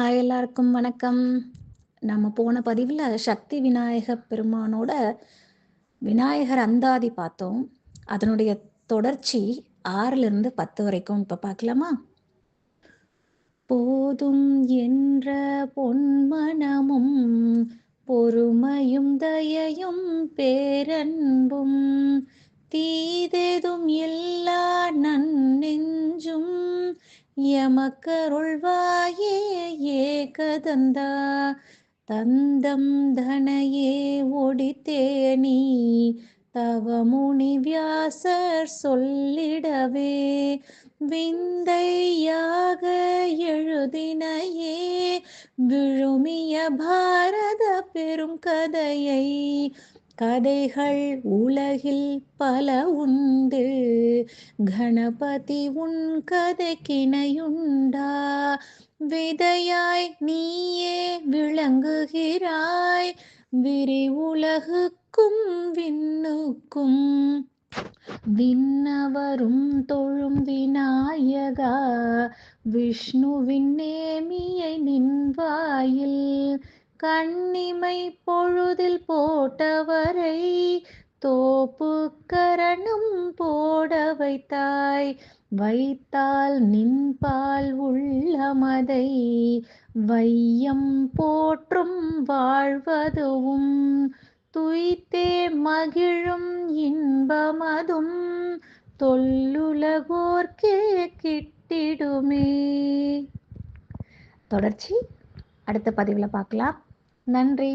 Hi எல்லாருக்கும் வணக்கம். நம்ம போன பதிவில் சக்தி விநாயக பெருமானோட விநாயகர் அந்தாதி பார்த்தோம். அதனுடைய தொடர்ச்சி ஆறிலிருந்து பத்து வரைக்கும் இப்போ பார்க்கலாமா? போதும் என்ற பொன்மனமும் பொறுமையும் தயையும் பேரன்பும் தீதேதும் இல்லை எமக்கருள்வாயே ஏகதந்தா தந்தம் தனையே ஒடித்தேனி தவமுனி வியாசர் சொல்லிடவே விந்தையாக எழுதினையே விழுமிய பாரத பெரும் கதையை கதைகள் உலகில் பல உண்டு. கணபதி உன் கதை கிணையுண்டா விதையாய் நீயே விளங்குகிறாய். விரி உலகுக்கும் விண்ணுக்கும். விண்ணவரும் தொழும் விநாயகா. விஷ்ணுவின் நேமியை நின்வாயில். கண்ணிமை பொழுதில் போட்டவரை தோப்புக்கரணும் போட வைத்தாய். வைத்தால் நின்பால் உள்ளமதை வையம் போற்றும் வாழ்வதுவும். துய்த்தே மகிழும் இன்பமதும் தொல்லுலகோர்க்கே கிட்டிடுமே. தொடர்ச்சி. அடுத்த பதிவில் பார்க்கலாம். நன்றி.